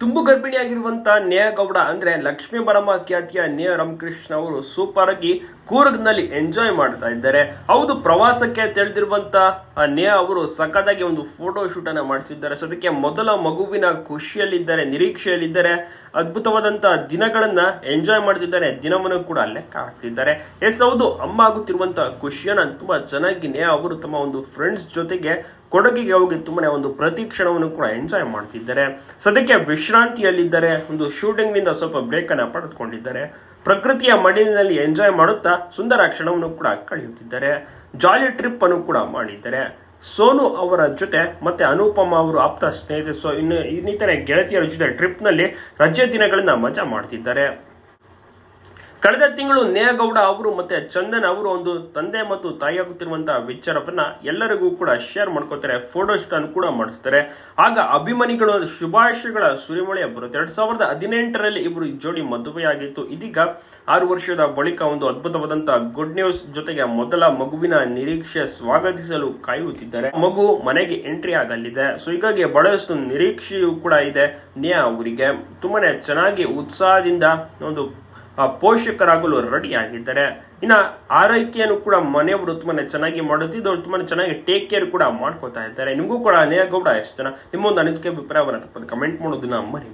ತುಂಬು ಗರ್ಭಿಣಿಯಾಗಿರುವಂಥ ನೇಯಗೌಡ ಅಂದ್ರೆ ಲಕ್ಷ್ಮೀ ಬರಮ್ಮ ಖ್ಯಾತಿಯ ನೇಹ ರಾಮಕೃಷ್ಣ ಅವರು ಸೂಪರ್ ಆಗಿ ಕೂರ್ಗ್ನಲ್ಲಿ ಎಂಜಾಯ್ ಮಾಡ್ತಾ ಇದ್ದಾರೆ. ಹೌದು, ಪ್ರವಾಸಕ್ಕೆ ತಿಳಿದಿರುವಂತ ನೇಹ ಅವರು ಸಖತ್ತಾಗಿ ಒಂದು ಫೋಟೋ ಶೂಟ್ ಅನ್ನ ಮಾಡಿಸಿದ್ದಾರೆ. ಅದಕ್ಕೆ ಮೊದಲ ಮಗುವಿನ ಖುಷಿಯಲ್ಲಿದ್ದಾರೆ, ನಿರೀಕ್ಷೆಯಲ್ಲಿದ್ದಾರೆ ಅದ್ಭುತವಾದಂತಹ ದಿನಗಳನ್ನ ಎಂಜಾಯ್ ಮಾಡ್ತಿದ್ದಾರೆ, ದಿನವನ್ನು ಕೂಡ ಲೆಕ್ಕ ಹಾಕ್ತಿದ್ದಾರೆ. ಎಸ್ ಹೌದು, ಅಮ್ಮ ಆಗುತ್ತಿರುವಂತಹ ಖುಷಿಯನ್ನ ತುಂಬಾ ಚೆನ್ನಾಗಿ ನೇಹ ಅವರು ತಮ್ಮ ಒಂದು ಫ್ರೆಂಡ್ಸ್ ಜೊತೆಗೆ ಕೊಡಗಿಗೆ ಹೋಗಿ ತುಂಬನೇ ಒಂದು ಪ್ರತಿ ಕ್ಷಣವನ್ನು ಕೂಡ ಎಂಜಾಯ್ ಮಾಡ್ತಿದ್ದಾರೆ. ಸದ್ಯಕ್ಕೆ ವಿಶ್ರಾಂತಿಯಲ್ಲಿದ್ದಾರೆ, ಒಂದು ಶೂಟಿಂಗ್ನಿಂದ ಸ್ವಲ್ಪ ಬ್ರೇಕನ್ನು ಪಡೆದುಕೊಂಡಿದ್ದಾರೆ. ಪ್ರಕೃತಿಯ ಮಡಿಲಿನಲ್ಲಿ ಎಂಜಾಯ್ ಮಾಡುತ್ತಾ ಸುಂದರ ಕ್ಷಣವನ್ನು ಕೂಡ ಕಳೆಯುತ್ತಿದ್ದಾರೆ. ಜಾಲಿ ಟ್ರಿಪ್ ಅನ್ನು ಕೂಡ ಮಾಡಿದ್ದಾರೆ. ಸೋನು ಅವರ ಜೊತೆ ಮತ್ತೆ ಅನುಪಮ ಅವರು ಆಪ್ತ ಸ್ನೇಹಿತರು ಸೊ ಇನ್ನು ಇನ್ನಿತರ ಗೆಳತಿಯರ ಜೊತೆ ಟ್ರಿಪ್ನಲ್ಲಿ ರಜೆ ದಿನಗಳನ್ನ ಮಜಾ ಮಾಡ್ತಿದ್ದಾರೆ. ಕಳೆದ ತಿಂಗಳು ನೇಹಗೌಡ ಅವರು ಮತ್ತೆ ಚಂದನ್ ಅವರು ಒಂದು ತಂದೆ ಮತ್ತು ತಾಯಿಯಾಗುತ್ತಿರುವಂತಹ ವಿಚಾರವನ್ನ ಎಲ್ಲರಿಗೂ ಕೂಡ ಶೇರ್ ಮಾಡ್ಕೋತಾರೆ ಫೋಟೋ ಶೂಟ್ ಕೂಡ ಮಾಡಿಸ್ತಾರೆ. ಆಗ ಅಭಿಮಾನಿಗಳು, ಶುಭಾಶಯಗಳ ಸುರಿಮಳೆ ಬರುತ್ತೆ. ಎರಡ್ ಸಾವಿರದ ಹದಿನೆಂಟರಲ್ಲಿ ಇಬ್ರು ಜೋಡಿ ಮದುವೆಯಾಗಿತ್ತು. ಇದೀಗ ಆರು ವರ್ಷದ ಬಳಿಕ ಒಂದು ಅದ್ಭುತವಾದಂತಹ ಗುಡ್ ನ್ಯೂಸ್ ಜೊತೆಗೆ ಮೊದಲ ಮಗುವಿನ ನಿರೀಕ್ಷೆ ಸ್ವಾಗತಿಸಲು ಕಾಯುತ್ತಿದ್ದಾರೆ. ಮಗು ಮನೆಗೆ ಎಂಟ್ರಿ ಆಗಲಿದೆ. ಸೊ ಹೀಗಾಗಿ ಬಹಳಷ್ಟು ನಿರೀಕ್ಷೆಯೂ ಕೂಡ ಇದೆ ನೇಹ ಅವರಿಗೆ. ತುಂಬಾನೇ ಚೆನ್ನಾಗಿ, ಉತ್ಸಾಹದಿಂದ ಒಂದು ಪೋಷಕರಾಗಲು ರೆಡಿ ಆಗಿದ್ದಾರೆ ಇನ್ನ ಆರೈಕೆಯನ್ನು ಕೂಡ ಮನೆಯವರು ತುಂಬಾನೇ ಚೆನ್ನಾಗಿ ಮಾಡುತ್ತಿದ್ದು ತುಂಬಾನೇ ಚೆನ್ನಾಗಿ ಟೇಕ್ ಕೇರ್ ಕೂಡ ಮಾಡ್ಕೋತಾ ಇದ್ದಾರೆ. ನಿಮಗೂ ಕೂಡ ಅನೇಕ ಕೂಡ ಎಷ್ಟು ಜನ? ನಿಮ್ಮ ಒಂದು ಅನಿಸಿಕೆ ಅಭಿಪ್ರಾಯವನ್ನು ತಪ್ಪದೆ ಕಮೆಂಟ್ ಮಾಡೋದನ್ನ ಮರಿ